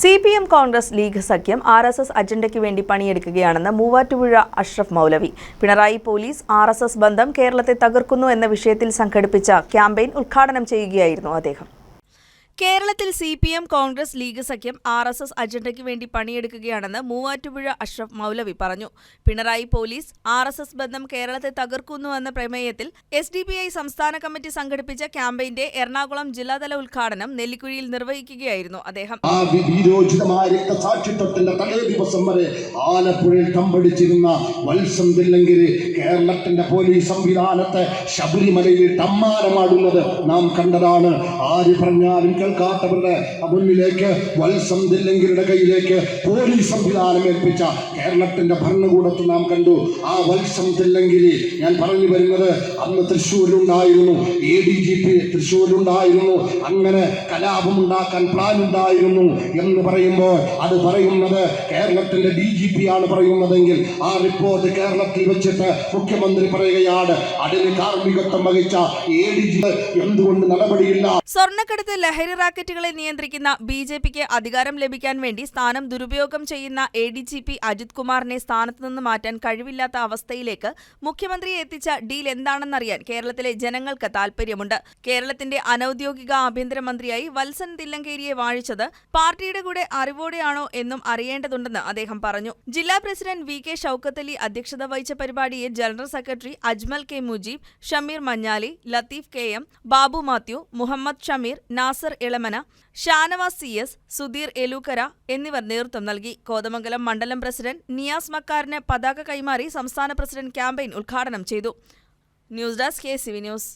C P M Congress League സഖ്യം R S S അജണ്ടയ്ക്ക് വേണ്ടി പണിയെടുക്കുകയാണെന്ന് Muvattupuzha Ashraf Maulavi. Pinarayi police R S S ബന്ധം കേരളത്തെ തകർക്കുന്നു എന്ന വിഷയത്തിൽ സംഘടിപ്പിച്ച ക്യാമ്പയിൻ ഉദ്ഘാടനം ചെയ്യുകയായിരുന്നു അദ്ദേഹം. കേരളത്തിൽ C P M Congress League സഖ്യം ആർ എസ് എസ് അജണ്ടയ്ക്ക് വേണ്ടി പണിയെടുക്കുകയാണെന്ന് മൂവാറ്റുപുഴ അഷ്റഫ് മൗലവി പറഞ്ഞു. Pinarayi police R S S ബന്ധം കേരളത്തെ തകർക്കുന്നുവെന്ന പ്രമേയത്തിൽ എസ് ഡി പി ഐ സംസ്ഥാന കമ്മിറ്റി സംഘടിപ്പിച്ച ക്യാമ്പയിന്റെ എറണാകുളം ജില്ലാതല ഉദ്ഘാടനം നെല്ലിക്കുഴിയിൽ നിർവഹിക്കുകയായിരുന്നു അദ്ദേഹം. ആ തലേ ദിവസം വരെ ആലപ്പുഴയിൽ തമ്പടിച്ചിരുന്ന കേരളത്തിന്റെ പോലീസ് സംവിധാനത്തെ ശബരിമലയിൽ നാം കണ്ടതാണ്. ആര് പറഞ്ഞാലും കേൾക്കാത്തവരുടെ മുന്നിലേക്ക് വത്സം തില്ലങ്കിരിയുടെ കയ്യിലേക്ക് പോലീസ് സംവിധാനം ഏൽപ്പിച്ച കേരളത്തിന്റെ ഭരണകൂടത്ത് നാം കണ്ടു. ആ വത്സം ദില്ലങ്കിരി ഞാൻ പറഞ്ഞു വരുന്നത് അന്ന് തൃശ്ശൂരിലുണ്ടായിരുന്നു എ ഡി ജി പി തൃശ്ശൂരിലുണ്ടായിരുന്നു അങ്ങനെ കലാപമുണ്ടാക്കാൻ പ്ലാൻ ഉണ്ടായിരുന്നു എന്ന് പറയുമ്പോൾ അത് പറയുന്നത് കേരളത്തിന്റെ ഡി ജി പി ആണ് പറയുന്നതെങ്കിൽ ആ റിപ്പോർട്ട് കേരളത്തിൽ വെച്ചിട്ട് മുഖ്യമന്ത്രി പറയുകയാണ് അതിന് കാർമ്മികത്വം വഹിച്ച എ ഡി ജി എന്തുകൊണ്ട് നടപടിയില്ല? സ്വർണക്കടത്ത് ലഹരി റാക്കറ്റുകളെ നിയന്ത്രിക്കുന്ന ബി ജെ പിക്ക് അധികാരം ലഭിക്കാൻ വേണ്ടി സ്ഥാനം ദുരുപയോഗം ചെയ്യുന്ന A D G P Ajith കുമാറിനെ സ്ഥാനത്ത് നിന്ന് മാറ്റാൻ കഴിവില്ലാത്ത അവസ്ഥയിലേക്ക് മുഖ്യമന്ത്രിയെ എത്തിച്ച ഡീൽ എന്താണെന്നറിയാൻ കേരളത്തിലെ ജനങ്ങൾക്ക് താൽപര്യമുണ്ട് കേരളത്തിന്റെ അനൌദ്യോഗിക ആഭ്യന്തരമന്ത്രിയായി വത്സൻ തില്ലങ്കേരിയെ വാഴിച്ചത് പാർട്ടിയുടെ കൂടെ അറിവോടെയാണോ എന്നും അറിയേണ്ടതുണ്ടെന്ന് അദ്ദേഹം പറഞ്ഞു. ജില്ലാ പ്രസിഡന്റ് വി കെ ഷൌക്കത്തലി അധ്യക്ഷത വഹിച്ച പരിപാടിയിൽ general secretary Ajmal K Mujeeb Shameer Manjali Latheef K M Babu Mathew Muhammad Shameer Nasar Elamana Shanavas C S Sudheer Elookkara എന്നിവർ നേതൃത്വം നൽകി. കോതമംഗലം മണ്ഡലം പ്രസിഡന്റ് നിയാസ് മക്കാറിന് പതാക കൈമാറി സംസ്ഥാന പ്രസിഡന്റ് ക്യാമ്പയിൻ ഉദ്ഘാടനം ചെയ്തു. News desk K C V news.